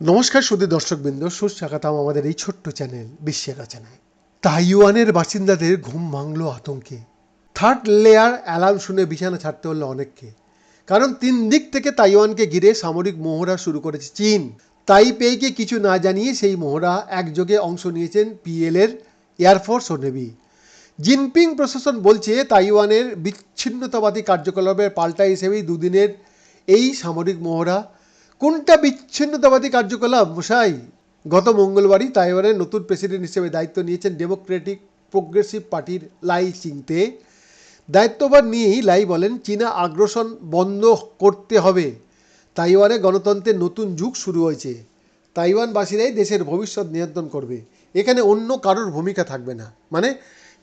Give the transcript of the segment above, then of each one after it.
নমস্কার সুদী দর্শকবৃন্দ, সুস্বাগতম আমাদের এই ছোট্ট চ্যানেল, বিশ্বের রচনায় তাইওয়ানের বাসিন্দাদের ঘুম ভাঙল আতঙ্কে। থার্ড লেয়ার অ্যালার্ম শুনে বিছানা ছাড়তে হলো অনেককে। কারণ তিন দিক থেকে তাইওয়ানকে ঘিরে সামরিক মহড়া শুরু করেছে চীন। তাইপেইকে কিছু না জানিয়ে সেই মহড়া একযোগে অংশ নিয়েছেন পিএলের এয়ারফোর্স ও নেভি জিনপিং প্রশাসন বলছে, তাইওয়ানের বিচ্ছিন্নতাবাদী কার্যকলাপের পাল্টা হিসেবেই দুদিনের এই সামরিক মহড়া। কোনটা বিচ্ছিন্নতাবাদী কার্যকলাপ মশাই? গত মঙ্গলবারই তাইওয়ানের নতুন প্রেসিডেন্ট হিসেবে দায়িত্ব নিয়েছেন ডেমোক্রেটিক প্রোগ্রেসিভ পার্টির লাই চিংতে। দায়িত্বভার নিয়েই লাই বলেন, চীনা আগ্রাসন বন্ধ করতে হবে। তাইওয়ানে গণতন্ত্রের নতুন যুগ শুরু হয়েছে। তাইওয়ানবাসীরাই দেশের ভবিষ্যৎ নিয়ন্ত্রণ করবে। এখানে অন্য কারোর ভূমিকা থাকবে না। মানে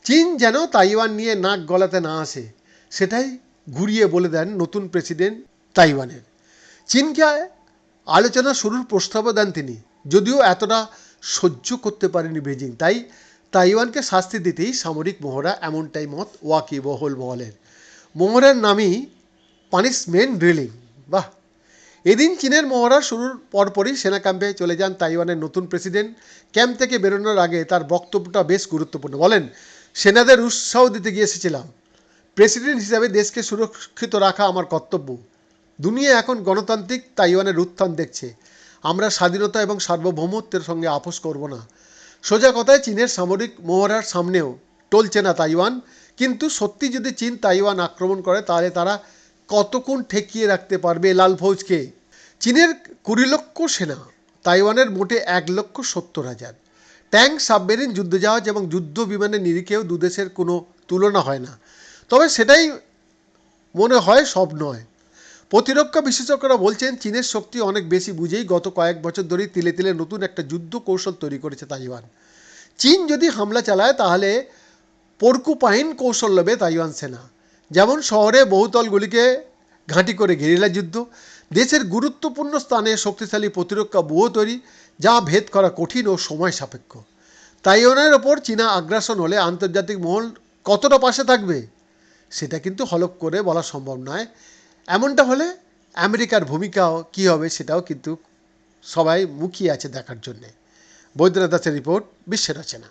চীন যেন তাইওয়ান নিয়ে নাক গলাতে না আসে, সেটাই ঘুরিয়ে বলে দেন নতুন প্রেসিডেন্ট তাইওয়ানের। চীনকে আলোচনা শুরুর প্রস্তাবও দেন তিনি, যদিও এতটা সহ্য করতে পারেনি বেজিং। তাই তাইওয়ানকে শাস্তি দিতেই সামরিক মহড়া এমনটাই মত ওয়াকি বহল মহলের মহড়ার নামই পানিশমেন্ট ড্রিলিং। বাহ! এদিন চীনের মহড়া শুরুর পরপরই সেনা ক্যাম্পে চলে যান তাইওয়ানের নতুন প্রেসিডেন্ট। ক্যাম্প থেকে বেরোনোর আগে তার বক্তব্যটা বেশ গুরুত্বপূর্ণ। বলেন সেনাদের উৎসাহ দিতে গিয়ে এসেছিলাম প্রেসিডেন্ট হিসাবে দেশকে সুরক্ষিত রাখা আমার কর্তব্য। দুনিয়া এখন গণতান্ত্রিক, তাইওয়ানের উত্থান দেখছে। আমরা স্বাধীনতা এবং সার্বভৌমত্বের সঙ্গে আপোষ করব না। সোজা কথায় চীনের সামরিক মহড়ার সামনেও টলছে না তাইওয়ান, কিন্তু সত্যি যদি চীন তাইওয়ান আক্রমণ করে, তাহলে তারা কতক্ষণ ঠেকিয়ে রাখতে পারবে লাল ফৌজকে? চীনের কুড়ি লক্ষ সেনা, তাইওয়ানের মোটে এক লক্ষ সত্তর হাজার। ট্যাঙ্ক সাবমেরিন, যুদ্ধজাহাজ এবং যুদ্ধ বিমানের নিরিখেও দুদেশের কোনো তুলনা হয় না। তবে সেটাই মনে হয় সব নয়। প্রতিরক্ষা বিশেষজ্ঞরা বলছেন, চীনের শক্তি অনেক বেশি বুঝেই গত কয়েক বছর ধরেই তিলে তিলে নতুন একটা যুদ্ধ কৌশল তৈরি করেছে তাইওয়ান। চীন যদি হামলা চালায়, তাহলে পর্কুপাইন কৌশল নেবে তাইওয়ান সেনা। যেমন শহরে বহুতলগুলিকে ঘাঁটি করে গেরিলা যুদ্ধ, দেশের গুরুত্বপূর্ণ স্থানে শক্তিশালী প্রতিরক্ষা ব্যুহ তৈরি, যা ভেদ করা কঠিন ও সময় সাপেক্ষ। তাইওয়ানের ওপর চীনা আগ্রাসন হলে আন্তর্জাতিক মহল কতটা পাশে থাকবে, সেটা কিন্তু হলক করে বলা সম্ভব নয়। এমনটা হলে আমেরিকার ভূমিকাও কী হবে সেটাও কিন্তু সবাই মুখিয়ে আছে দেখার জন্যে। বৈদ্যনাথ দাসের রিপোর্ট, বিশ্বের রচনা